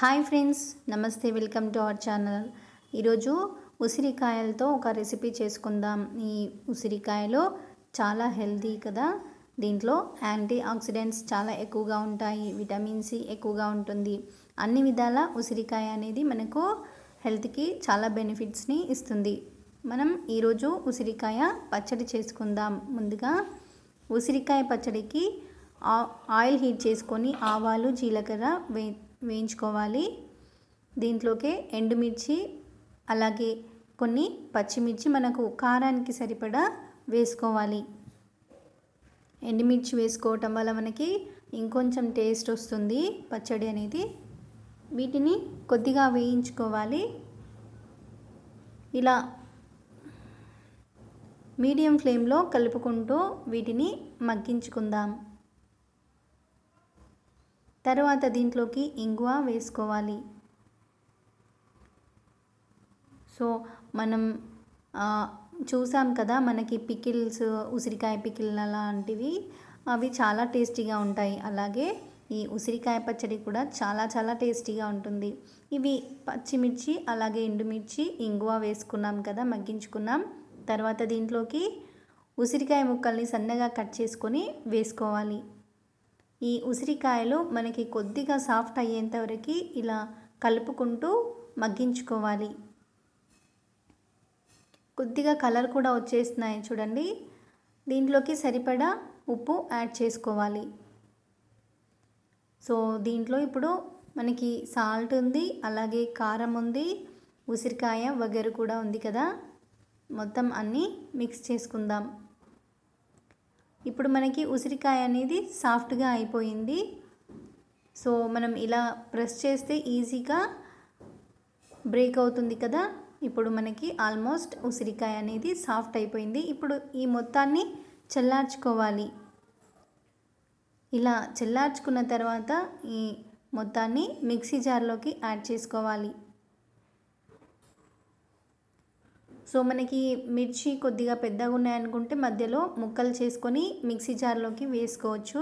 Hi friends namaste welcome to our channel. ఈరోజు ఉసిరికాయలతో ఒక రెసిపీ చేసుకుందాం. ఈ ఉసిరికాయలో చాలా హెల్తీ కదా? దీంట్లో యాంటీ ఆక్సిడెంట్స్ చాలా ఎక్కువగా ఉంటాయి విటమిన్ సి ఎక్కువగా ఉంటుంది. అన్ని విధాల ఉసిరికాయ అనేది మనకు హెల్త్కి చాలా బెనిఫిట్స్ని ఇస్తుంది. మనం ఈరోజు ఉసిరికాయ పచ్చడి చేసుకుందాం. ముందుగా ఉసిరికాయ పచ్చడికి ఆయిల్ హీట్ చేసుకొని ఆవాలు జీలకర్ర వే వేయించుకోవాలి. దీంట్లోకి ఎండుమిర్చి అలాగే కొన్ని పచ్చిమిర్చి మనకు కారానికి సరిపడా వేసుకోవాలి. ఎండుమిర్చి వేసుకోవటం వల్ల మనకి ఇంకొంచెం టేస్ట్ వస్తుంది పచ్చడి అనేది. వీటిని కొద్దిగా వేయించుకోవాలి. ఇలా మీడియం ఫ్లేమ్లో కలుపుకుంటూ వీటిని మగ్గించుకుందాం. తర్వాత దీంట్లోకి ఇంగువ వేసుకోవాలి. సో మనం చూసాం కదా మనకి పికిల్స్ ఉసిరికాయ పికిల్ అలాంటివి అవి చాలా టేస్టీగా ఉంటాయి. అలాగే ఈ ఉసిరికాయ పచ్చడి కూడా చాలా చాలా టేస్టీగా ఉంటుంది. ఇవి పచ్చిమిర్చి అలాగే ఎండుమిర్చి ఇంగువ వేసుకున్నాం కదా మగ్గించుకున్నాం. తర్వాత దీంట్లోకి ఉసిరికాయ ముక్కల్ని సన్నగా కట్ చేసుకొని వేసుకోవాలి. ఈ ఉసిరికాయలు మనకి కొద్దిగా సాఫ్ట్ అయ్యేంత వరకు ఇలా కలుపుకుంటూ మగ్గించుకోవాలి. కొద్దిగా కలర్ కూడా వచ్చేస్తున్నాయి చూడండి. దీంట్లోకి సరిపడా ఉప్పు యాడ్ చేసుకోవాలి. సో దీంట్లో ఇప్పుడు మనకి సాల్ట్ ఉంది అలాగే కారం ఉంది ఉసిరికాయ వగరు కూడా ఉంది కదా. మొత్తం అన్నీ మిక్స్ చేసుకుందాం. ఇప్పుడు మనకి ఉసిరికాయ అనేది సాఫ్ట్గా అయిపోయింది. సో మనం ఇలా ప్రెస్ చేస్తే ఈజీగా బ్రేక్ అవుతుంది కదా? ఇప్పుడు మనకి ఆల్మోస్ట్ ఉసిరికాయ అనేది సాఫ్ట్ అయిపోయింది. ఇప్పుడు ఈ మొత్తాన్ని చల్లార్చుకోవాలి. ఇలా చల్లార్చుకున్న తర్వాత ఈ మొత్తాన్ని మిక్సీ జార్లోకి యాడ్ చేసుకోవాలి. సో మనకి మిర్చి కొద్దిగా పెద్దగా ఉన్నాయనుకుంటే మధ్యలో ముక్కలు చేసుకొని మిక్సీ జార్లోకి వేసుకోవచ్చు.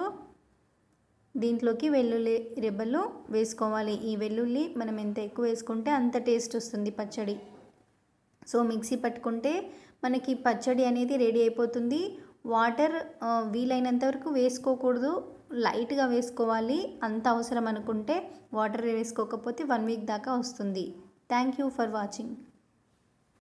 దీంట్లోకి వెల్లుల్లి రెబ్బలు వేసుకోవాలి. ఈ వెల్లుల్లి మనం ఎంత ఎక్కువ వేసుకుంటే అంత టేస్ట్ వస్తుంది పచ్చడి. సో మిక్సీ పట్టుకుంటే మనకి పచ్చడి అనేది రెడీ అయిపోతుంది. వాటర్ వీలైనంత వరకు వేసుకోకూడదు. లైట్గా వేసుకోవాలి. అంత అవసరం అనుకుంటే వాటర్ వేసుకోకపోతే వన్ వీక్ దాకా వస్తుంది. Thank you for watching.